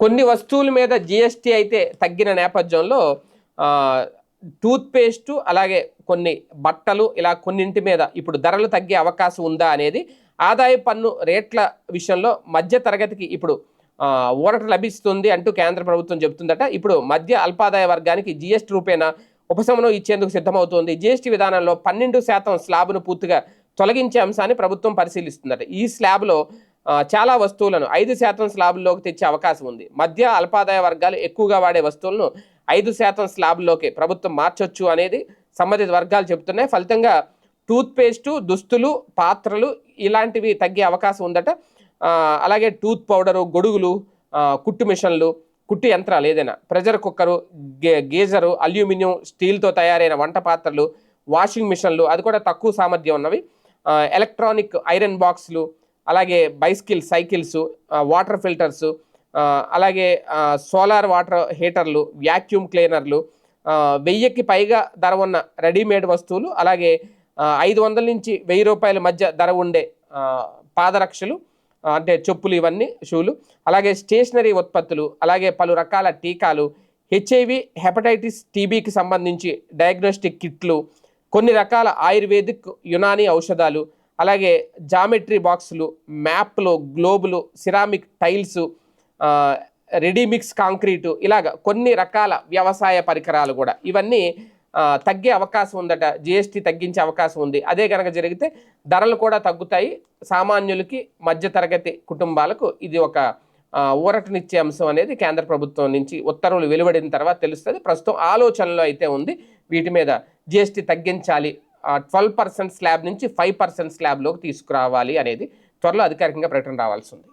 కొన్ని వస్తువుల మీద జిఎస్టీ అయితే తగ్గిన నేపథ్యంలో టూత్పేస్టు అలాగే కొన్ని బట్టలు ఇలా కొన్నింటి మీద ఇప్పుడు ధరలు తగ్గే అవకాశం ఉందా అనేది ఆదాయ పన్ను రేట్ల విషయంలో మధ్య తరగతికి ఇప్పుడు ఊరట లభిస్తుంది అంటూ కేంద్ర ప్రభుత్వం చెబుతుందట. ఇప్పుడు మధ్య అల్పాదాయ వర్గానికి జిఎస్టీ రూపేణ ఉపశమనం ఇచ్చేందుకు సిద్ధమవుతోంది. జిఎస్టీ విధానంలో పన్నెండు శాతం స్లాబ్ను పూర్తిగా తొలగించే అంశాన్ని ప్రభుత్వం పరిశీలిస్తుందట. ఈ స్లాబ్లో చాలా వస్తువులను ఐదు శాతం స్లాబుల్లోకి తెచ్చే అవకాశం ఉంది. మధ్య అల్పాదాయ వర్గాలు ఎక్కువగా వాడే వస్తువులను ఐదు శాతం స్లాబ్లోకి ప్రభుత్వం మార్చొచ్చు అనేది సంబంధిత వర్గాలు చెబుతున్నాయి. ఫలితంగా టూత్పేస్టు దుస్తులు పాత్రలు ఇలాంటివి తగ్గే అవకాశం ఉందట. అలాగే టూత్ పౌడరు గొడుగులు కుట్టు మిషన్లు కుట్టు యంత్రాలు ఏదైనా ప్రెజర్ కుక్కరు గే గేజరు అల్యూమినియం స్టీల్తో తయారైన వంట పాత్రలు వాషింగ్ మిషన్లు అది కూడా తక్కువ సామర్థ్యం ఉన్నవి. ఎలక్ట్రానిక్ ఐరన్ బాక్సులు అలాగే బైస్కిల్ సైకిల్స్ వాటర్ ఫిల్టర్స్ అలాగే సోలార్ వాటర్ హీటర్లు వ్యాక్యూమ్ క్లీనర్లు వెయ్యికి పైగా ధర ఉన్న రెడీమేడ్ వస్తువులు అలాగే ఐదు వందల నుంచి వెయ్యి రూపాయల మధ్య ధర ఉండే పాదరక్షలు అంటే చెప్పులు ఇవన్నీ షూలు అలాగే స్టేషనరీ ఉత్పత్తులు అలాగే పలు రకాల టీకాలు హెచ్ఐవి హెపటైటిస్ టీబీకి సంబంధించి డయాగ్నోస్టిక్ కిట్లు కొన్ని రకాల ఆయుర్వేదిక్ యునానీ ఔషధాలు అలాగే జామెట్రీ బాక్సులు మ్యాప్లు గ్లోబులు ceramic tiles ready mix concrete ఇలాగ కొన్ని రకాల వ్యవసాయ పరికరాలు కూడా. ఇవన్నీ తగ్గే అవకాశం ఉందట జిఎస్టీ తగ్గించే అవకాశం ఉంది. అదే కనుక జరిగితే ధరలు కూడా తగ్గుతాయి. సామాన్యులకి మధ్యతరగతి కుటుంబాలకు ఇది ఒక ఊరటనిచ్చే అంశం అనేది కేంద్ర ప్రభుత్వం నుంచి ఉత్తర్వులు వెలువడిన తర్వాత తెలుస్తుంది. ప్రస్తుతం ఆలోచనలో అయితే ఉంది. వీటి మీద జిఎస్టీ తగ్గించాలి ట్వెల్వ్ పర్సెంట్ స్లాబ్ నుంచి ఫైవ్ పర్సెంట్ స్లాబ్లోకి తీసుకురావాలి అనేది త్వరలో అధికారికంగా ప్రకటన రావాల్సి ఉంది.